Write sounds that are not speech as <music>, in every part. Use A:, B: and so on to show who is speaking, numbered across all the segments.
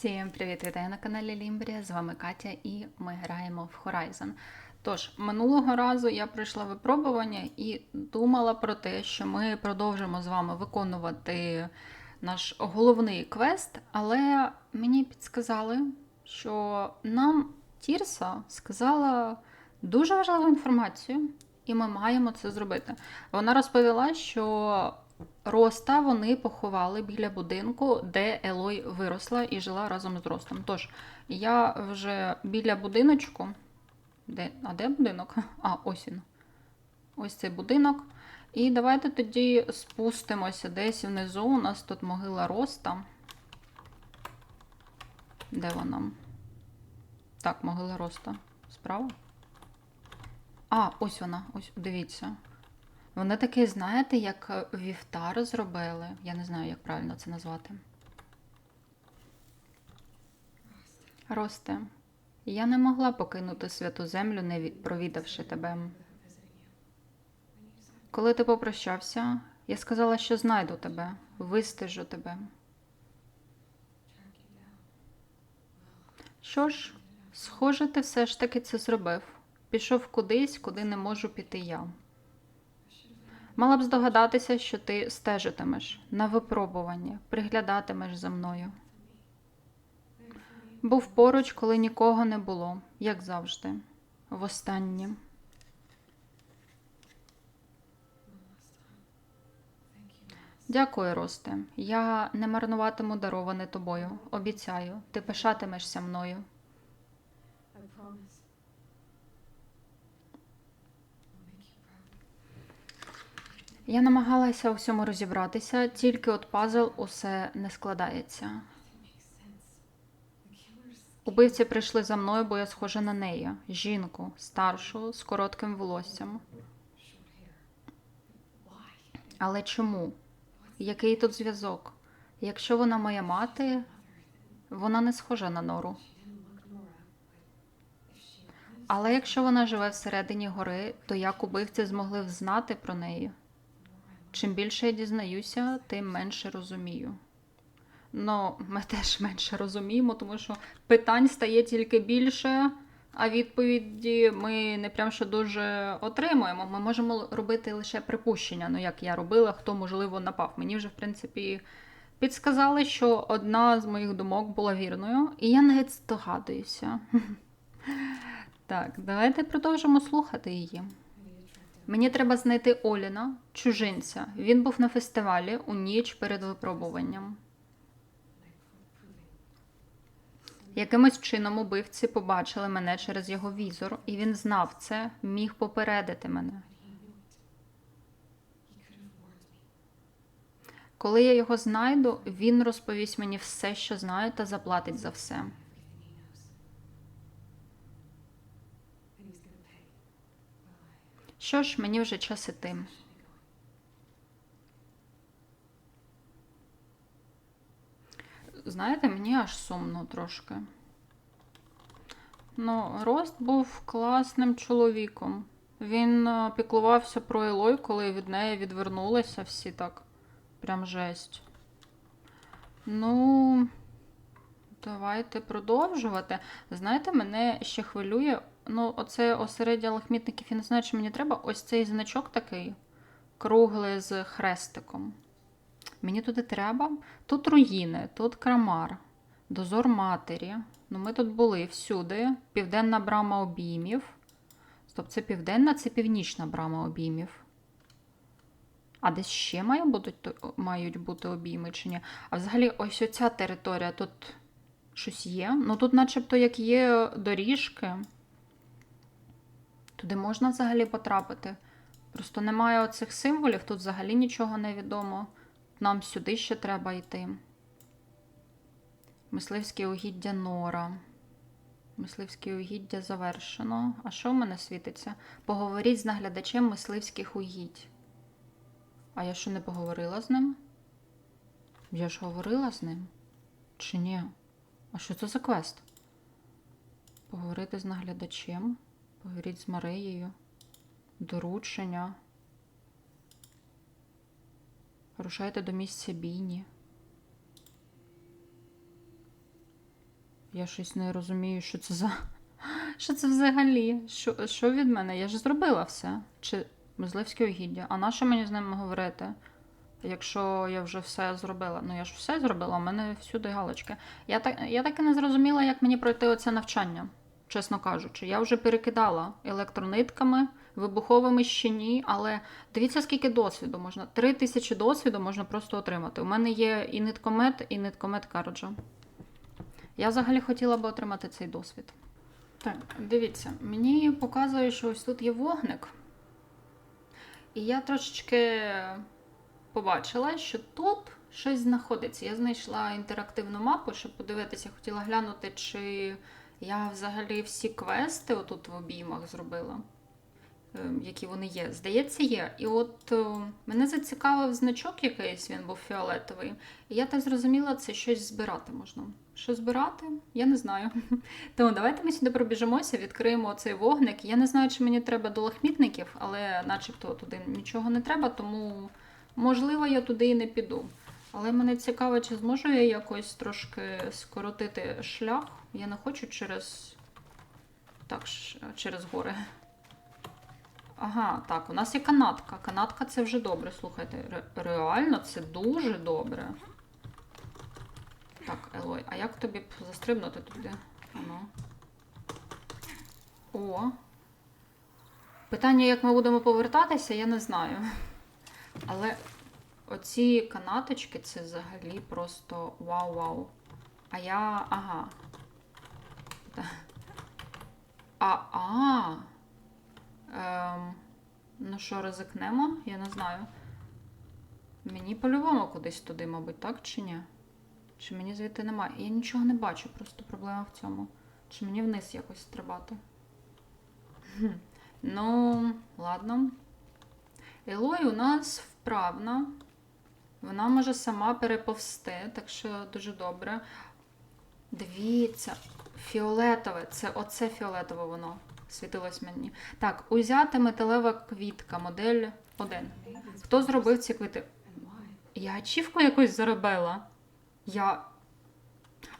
A: Всім привіт! Вітаю на каналі Лімбрія. З вами Катя і ми граємо в Horizon. Тож, минулого разу я пройшла випробування і думала про те, що ми продовжимо з вами виконувати наш головний квест, але мені підсказали, що нам Тірса сказала дуже важливу інформацію, і ми маємо це зробити. Вона розповіла, що Роста вони поховали біля будинку, де Елой виросла і жила разом з Ростом. Тож, я вже біля будиночку. Де, А де будинок? <laughs> А, ось він. Ось цей будинок. І давайте тоді спустимося десь внизу. У нас тут могила Роста. Де вона? Так, могила Роста. Справа? А, ось вона. Ось, дивіться. Вони таке, знаєте, як вівтар зробили. Я не знаю, як правильно це назвати. Росте, я не могла покинути святу землю, не ві- провідавши тебе. Коли ти попрощався, я сказала, що знайду тебе, вистежу тебе. Що ж, схоже, ти все ж таки це зробив. Пішов кудись, куди не можу піти я. Мала б здогадатися, що ти стежитимеш на випробування, приглядатимеш за мною. Був поруч, коли нікого не було, як завжди, востаннє. Дякую, Росте. Я не марнуватиму дароване тобою. Обіцяю, ти пишатимешся мною. Я намагалася у всьому розібратися, тільки от пазл усе не складається. Убивці прийшли за мною, бо я схожа на неї, жінку, старшу, з коротким волоссям. Але чому? Який тут зв'язок? Якщо вона моя мати, вона не схожа на нору. Але якщо вона живе всередині гори, то як убивці змогли взнати про неї? Чим більше я дізнаюся, тим менше розумію. Ну, ми <laughs> теж менше розуміємо, тому що питань стає тільки більше, а відповіді ми не прям що дуже отримуємо. Ми можемо робити лише припущення. Ну, як я робила, хто можливо напав. Мені вже, в принципі, підсказали, що одна з моїх думок була вірною, і я навіть здогадуюся. <laughs> Так, давайте продовжимо слухати її. Мені треба знайти Оліна, чужинця. Він був на фестивалі у ніч перед випробуванням. Якимось чином убивці побачили мене через його візор, і він знав це, міг попередити мене. Коли я його знайду, він розповість мені все, що знає, та заплатить за все. Що ж, мені вже час іти. Знаєте, мені аж сумно трошки. Ну, Рост був класним чоловіком. Він е, піклувався про Елой, коли від неї відвернулися всі так. Прям жесть. Ну, давайте продовжувати. Знаєте, мене ще хвилює. Ну, оце осереддя лахмітників, я не знаю, чи мені треба. Ось цей значок такий круглий з хрестиком. Мені туди треба. Тут руїни, тут крамар, дозор матері. Ну, ми тут були всюди. Південна брама обіймів. Стоп, це південна, це північна брама обіймів. А десь ще має бути, мають бути обійми чи ні? А взагалі, ось оця територія тут щось є. Ну тут, начебто, як є доріжки. Туди можна взагалі потрапити. Просто немає оцих символів, тут взагалі нічого не відомо. Нам сюди ще треба йти. Мисливське угіддя Нора. Мисливське угіддя завершено. А що в мене світиться? Поговоріть з наглядачем мисливських угідь. А я що не поговорила з ним? Я ж говорила з ним? Чи ні? А що це за квест? Поговорити з наглядачем. Поговоріть з Мареєю. Доручення. Рушайте до місця бійні. Я щось не розумію, що це за. <laughs> Що це взагалі? Що, що від мене? Я ж зробила все. Чи мисливське угіддя? А на що мені з ними говорити? Якщо я вже все зробила. Ну я ж все зробила, у мене всюди галочки. Я так, я так і не зрозуміла, як мені пройти оце навчання, чесно кажучи. Я вже перекидала електронитками, вибуховими ще ні, але дивіться, скільки досвіду можна. Три тисячі досвіду можна просто отримати. У мене є і ниткомет, і ниткомет Карджа. Я взагалі хотіла би отримати цей досвід. Так, дивіться, мені показує, що ось тут є вогник. І я трошечки побачила, що тут щось знаходиться. Я знайшла інтерактивну мапу, щоб подивитися, хотіла глянути, чи я взагалі всі квести отут в обіймах зробила, ем, які вони є. Здається, є. І от е, мене зацікавив значок якийсь, він був фіолетовий. І я так зрозуміла, це щось збирати можна. Що збирати? Я не знаю. <laughs> Тому давайте ми сюди пробіжимося, відкриємо цей вогник. Я не знаю, чи мені треба до лахмітників, але начебто туди нічого не треба, тому можливо я туди і не піду. Але мене цікаво, чи зможу я якось трошки скоротити шлях. Я не хочу через. Так, через гори. Ага, так, у нас є канатка. Канатка це вже добре, слухайте. Ре- реально, це дуже добре. Так, Елой, а як тобі б застрибнути туди? Ану. О. Питання, як ми будемо повертатися, я не знаю. Але оці канаточки це взагалі просто вау-вау. А я. Ага. Та- А, а. Ем, ну що, ризикнемо? Я не знаю. Мені по-любому кудись туди, мабуть, так чи ні? Чи мені звідти немає? Я нічого не бачу, просто проблема в цьому. Чи мені вниз якось стрибати? Хм. Ну, ладно. Елой у нас вправна. Вона може сама переповсти, так що дуже добре. Дивіться, фіолетове, це оце фіолетове воно світилось мені. Так, узята металева квітка, модель 1. Хто зробив ці квіти? Я ачівку якось заробила. Я.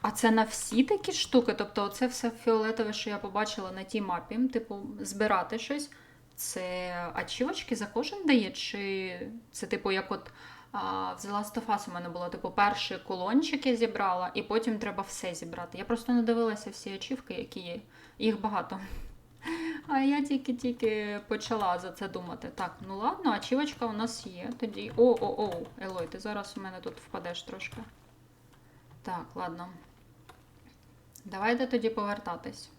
A: А це на всі такі штуки? Тобто, це все фіолетове, що я побачила на тій мапі, типу, збирати щось. Це ачівочки за кожен дає? Чи це, типу, як от в The Last of Us у мене було, типу, перший колончик я зібрала, і потім треба все зібрати. Я просто не дивилася всі ачівки, які є. Їх багато. А я тільки-тільки почала за це думати. Так, ну ладно, ачівочка у нас є тоді. О, о, о, Елой, ти зараз у мене тут впадеш трошки. Так, ладно. Давайте тоді повертатись.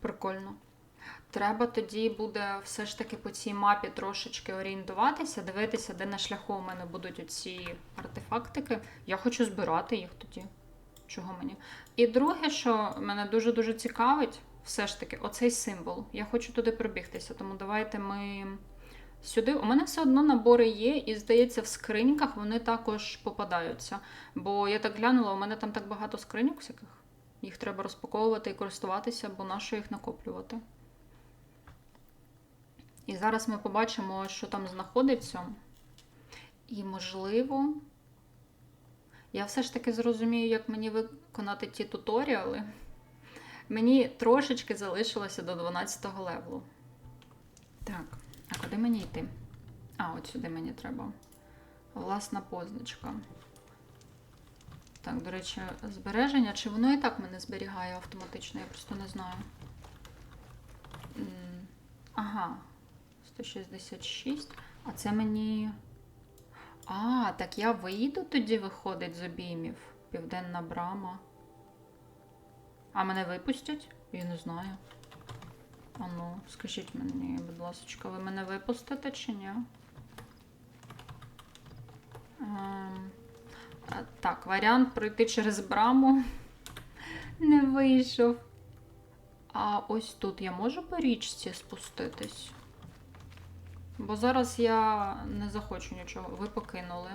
A: Прикольно. Треба тоді буде все ж таки по цій мапі трошечки орієнтуватися, дивитися, де на шляху у мене будуть оці артефактики. Я хочу збирати їх тоді. Чого мені? І друге, що мене дуже-дуже цікавить, все ж таки, оцей символ. Я хочу туди пробігтися, тому давайте ми сюди. У мене все одно набори є, і здається, в скриньках вони також попадаються. Бо я так глянула, у мене там так багато скриньок всяких. Їх треба розпаковувати і користуватися, бо на що їх накоплювати. І зараз ми побачимо, що там знаходиться. І, можливо, я все ж таки зрозумію, як мені виконати ті туторіали. Мені трошечки залишилося до 12 го левелу. Так, а куди мені йти? А, от сюди мені треба. Власна позначка. Так, до речі, збереження. Чи воно і так мене зберігає автоматично? Я просто не знаю. Ага, 166. А це мені. А, так я вийду тоді виходить з обіймів. Південна брама. А мене випустять? Я не знаю. А ну, скажіть мені, будь ласка, ви мене випустите чи ні? Ем, так, варіант пройти через браму <laughs> не вийшов. А ось тут я можу по річці спуститись? Бо зараз я не захочу нічого. Ви покинули.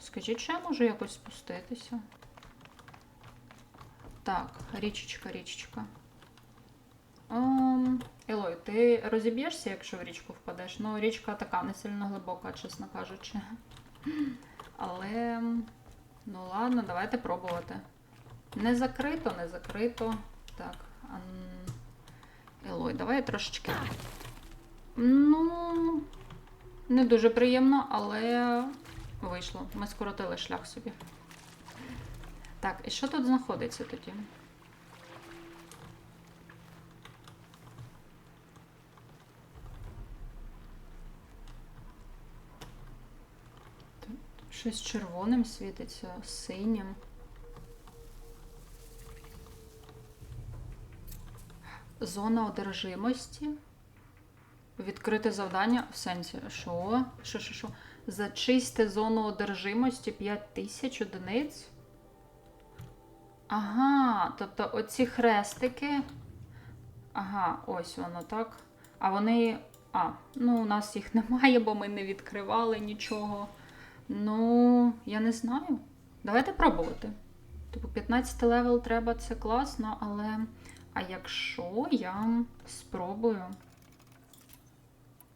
A: Скажіть, що я можу якось спуститися? Так, річечка, річечка. Ем, Елой, ти розіб'єшся, якщо в річку впадеш? Ну, річка така не сильно глибока, чесно кажучи. Але. Ну ладно, давайте пробувати. Не закрито, не закрито. Так. Елой, давай трошечки. Ну. Не дуже приємно, але вийшло. Ми скоротили шлях собі. Так, і що тут знаходиться тоді? Щось червоним світиться, синім. Зона одержимості. Відкрите завдання в сенсі. Що? Що, що, що? Зачисти зону одержимості 5000 одиниць. Ага, тобто оці хрестики. Ага, ось воно так. А вони. А, ну у нас їх <laughs> немає, бо ми не відкривали нічого. Ну, я не знаю. Давайте пробувати. Типу, 15 левел треба, це класно, але. А якщо я спробую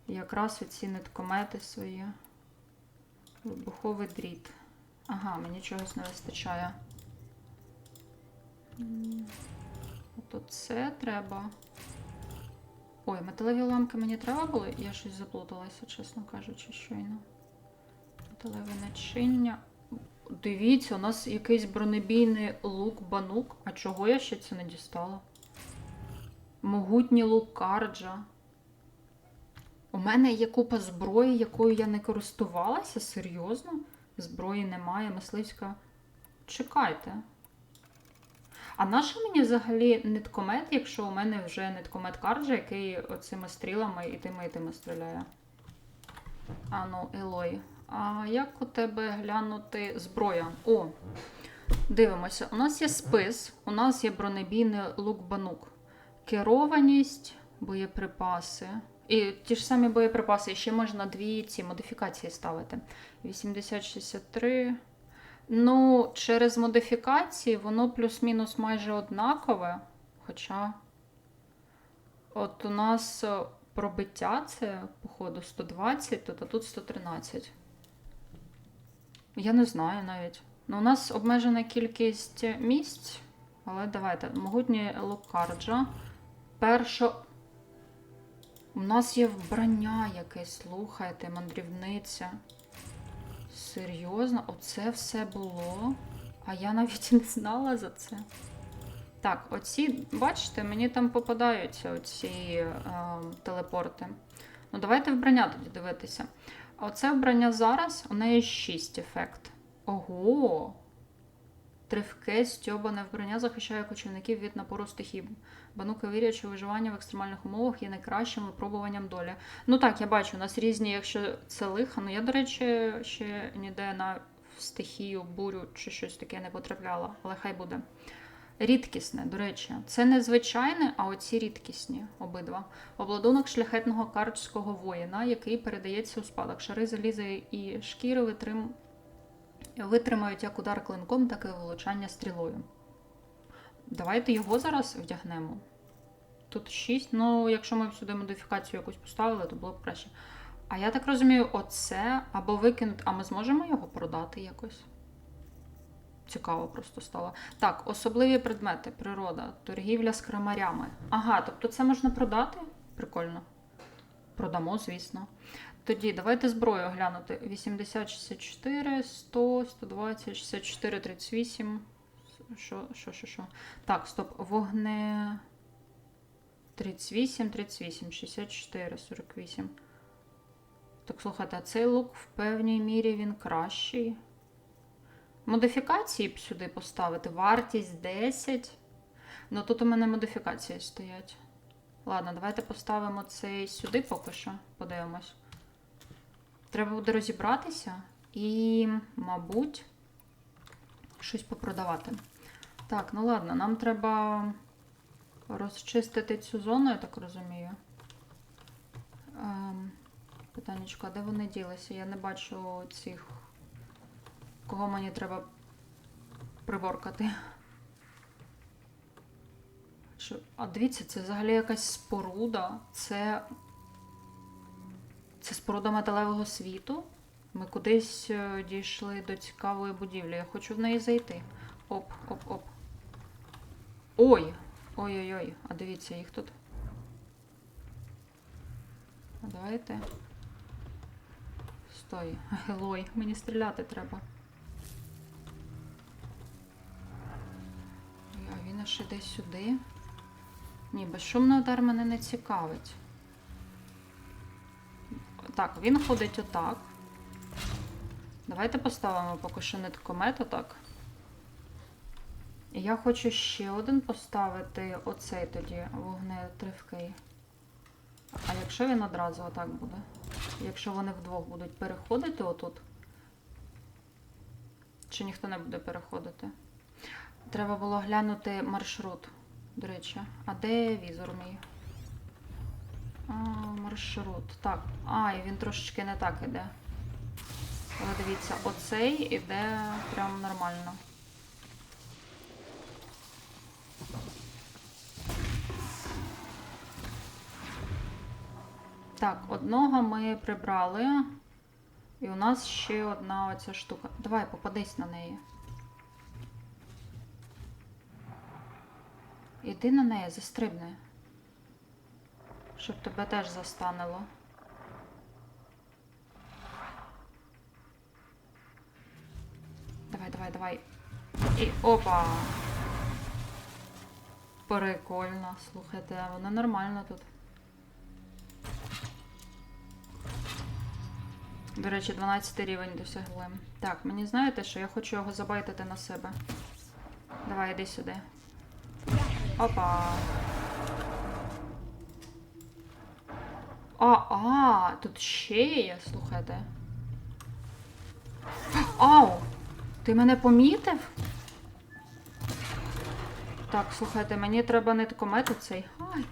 A: якраз оці ниткомети свої. Вибуховий дріт. Ага, мені чогось не вистачає. От це треба. Ой, металеві ламки мені треба були? Я щось заплуталася, чесно кажучи, щойно. Металеве начиння. Дивіться, у нас якийсь бронебійний лук-банук. А чого я ще це не дістала? Могутній лук карджа. У мене є купа зброї, якою я не користувалася. Серйозно? Зброї немає, мисливська. Чекайте. А нащо мені взагалі ниткомет, якщо у мене вже ниткомет карджа, який оцими стрілами і тими і тими стріляє? А ну, Елой. А як у тебе глянути зброя? О, дивимося. У нас є спис, у нас є бронебійний лук-банук. Керованість, боєприпаси. І ті ж самі боєприпаси, ще можна дві ці модифікації ставити. 80-63. Ну, через модифікації воно плюс-мінус майже однакове. Хоча. От у нас е, пробиття це, походу, 120, тут, а тут 113. Я не знаю навіть. Ну, у нас обмежена кількість місць, але давайте. Могутній лукарджа. Першо. У нас є вбрання якесь, слухайте, мандрівниця. Серйозно, оце все було. А я навіть не знала за це. Так, оці, бачите, мені там попадаються оці е, телепорти. Ну, давайте вбрання тоді дивитися. Оце вбрання зараз, у неї 6 ефект. Ого! Тривке, стьобане вбрання захищає кочівників від напору стихій. Бануки вірять, що виживання в екстремальних умовах є найкращим випробуванням долі. Ну так, я бачу, у нас різні, якщо це лиха. Ну я, до речі, ще ніде на стихію, бурю чи щось таке не потрапляла, але хай буде. Рідкісне, до речі, це не звичайне, а оці рідкісні обидва. Обладунок шляхетного карчського воїна, який передається у спадок. Шари заліза і шкіри витрим... витримають як удар клинком, так і влучання стрілою. Давайте його зараз вдягнемо. Тут 6. Ну, якщо ми сюди модифікацію якусь поставили, то було б краще. А я так розумію, оце або викинути. А ми зможемо його продати якось? Цікаво просто стало. Так, особливі предмети, природа, торгівля з крамарями. Ага, тобто це можна продати? Прикольно. Продамо, звісно. Тоді давайте зброю оглянути. 80, 64, 100, 120, 64, 38. Що, що, що, що? Так, стоп. Вогне. 38, 38, 64, 48. Так, слухайте, а цей лук в певній мірі він кращий. Модифікації б сюди поставити. Вартість 10. Ну тут у мене модифікації стоять. Ладно, давайте поставимо цей сюди поки що. Подивимось. Треба буде розібратися і, мабуть, щось попродавати. Так, ну ладно, нам треба розчистити цю зону, я так розумію. Ем, а де вони ділися? Я не бачу цих. Кого мені треба приборкати? Що? А дивіться, це взагалі якась споруда. Це. Це споруда металевого світу. Ми кудись е, дійшли до цікавої будівлі. Я хочу в неї зайти. Оп, оп, оп. Ой! Ой-ой-ой, а дивіться, їх тут. Давайте. Стой. <laughs> Гелой, мені стріляти треба. А він аж іде сюди. Ні, безшумний удар мене не цікавить. Так, він ходить отак. Давайте поставимо поки що ниткомет отак. І я хочу ще один поставити оцей тоді вогнетривкий. А якщо він одразу отак буде? Якщо вони вдвох будуть переходити отут? Чи ніхто не буде переходити? Треба було глянути маршрут, до речі. А де візор мій? А, маршрут. Так. А, і він трошечки не так іде. Але дивіться, оцей іде прям нормально. Так, одного ми прибрали. І у нас ще одна оця штука. Давай, попадись на неї. Іди на неї, застрибни. Щоб тебе теж застанило. Давай, давай, давай. І опа! Прикольно, слухайте, воно нормально тут. До речі, 12 рівень досягли. Так, мені знаєте, що я хочу його забайтити на себе. Давай, іди сюди. Опа. А, а, тут ще є, слухайте. Ау! Ти мене помітив? Так, слухайте, мені треба ниткомет цей. Ай.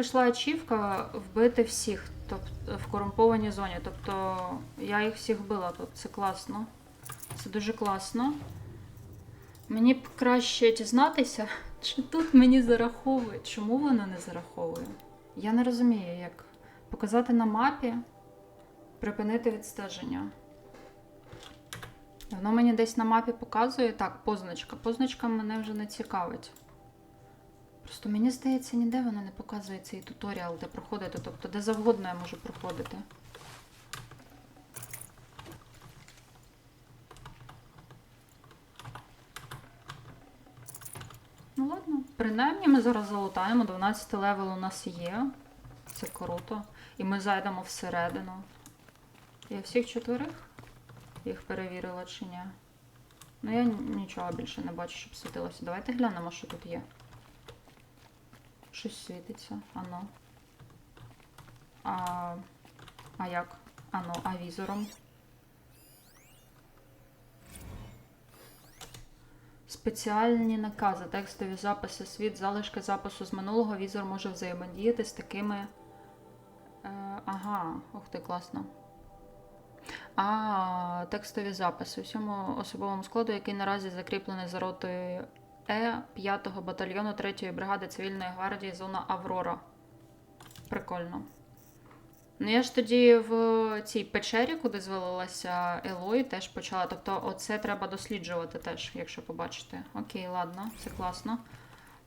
A: Прийшла ачівка вбити всіх тобто, в корумпованій зоні. Тобто я їх всіх вбила тут. Це класно. Це дуже класно. Мені б краще дізнатися, <laughs> чи тут мені зараховують. Чому воно не зараховує? Я не розумію, як показати на мапі, припинити відстеження. Воно мені десь на мапі показує. Так, позначка. Позначка мене вже не цікавить. Просто мені здається, ніде воно не показує цей туторіал, де проходити. Тобто, де завгодно я можу проходити. Ну ладно, принаймні ми зараз залутаємо. 12 левел у нас є. Це круто. І ми зайдемо всередину. Я всіх чотирих їх перевірила чи ні. Ну я нічого більше не бачу, щоб світилося. Давайте глянемо, що тут є. Щось світиться. Ано. А, а як? Ано, а візором. Спеціальні накази, текстові записи, світ, залишки запису з минулого візор може взаємодіяти з такими. Е, ага, ух ти, класно. А, текстові записи. Всьому особовому складу, який наразі закріплений за ротою Е 5-го батальйону 3-ї бригади цивільної гвардії зона Аврора. Прикольно. Ну, я ж тоді в цій печері, куди звалилася Елой, теж почала. Тобто, оце треба досліджувати теж, якщо побачите. Окей, ладно, це класно.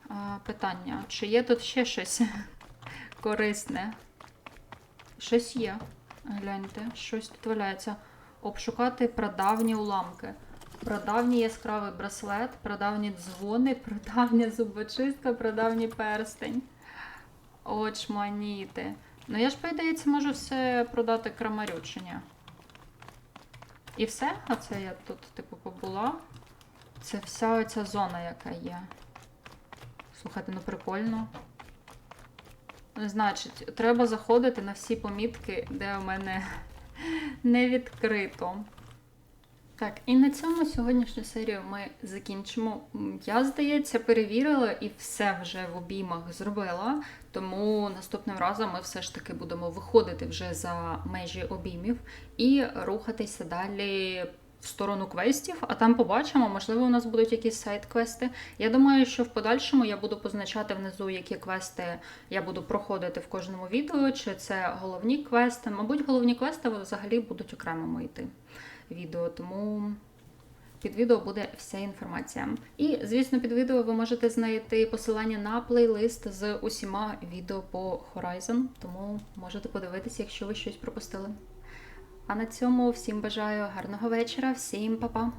A: А, питання: чи є тут ще щось <laughs> корисне? Щось є. Гляньте, щось тут валяється. Обшукати прадавні уламки. Прадавній яскравий браслет, прадавні дзвони, прадавня зубочистка, прадавній перстень. Очманіти. Ну я ж, по ідеї, можу все продати крамарю, чи ні? І все? А це я тут, типу, побула. Це вся оця зона, яка є. Слухайте, ну прикольно. Значить, треба заходити на всі помітки, де у мене <laughs> не відкрито. Так, і на цьому сьогоднішню серію ми закінчимо. Я, здається, перевірила і все вже в обіймах зробила. Тому наступним разом ми все ж таки будемо виходити вже за межі обіймів і рухатися далі в сторону квестів, а там побачимо, можливо, у нас будуть якісь сайт-квести. Я думаю, що в подальшому я буду позначати внизу, які квести я буду проходити в кожному відео, чи це головні квести. Мабуть, головні квести взагалі будуть окремому йти відео, тому під відео буде вся інформація. І, звісно, під відео ви можете знайти посилання на плейлист з усіма відео по Horizon, тому можете подивитися, якщо ви щось пропустили. А на цьому всім бажаю гарного вечора, всім па-па!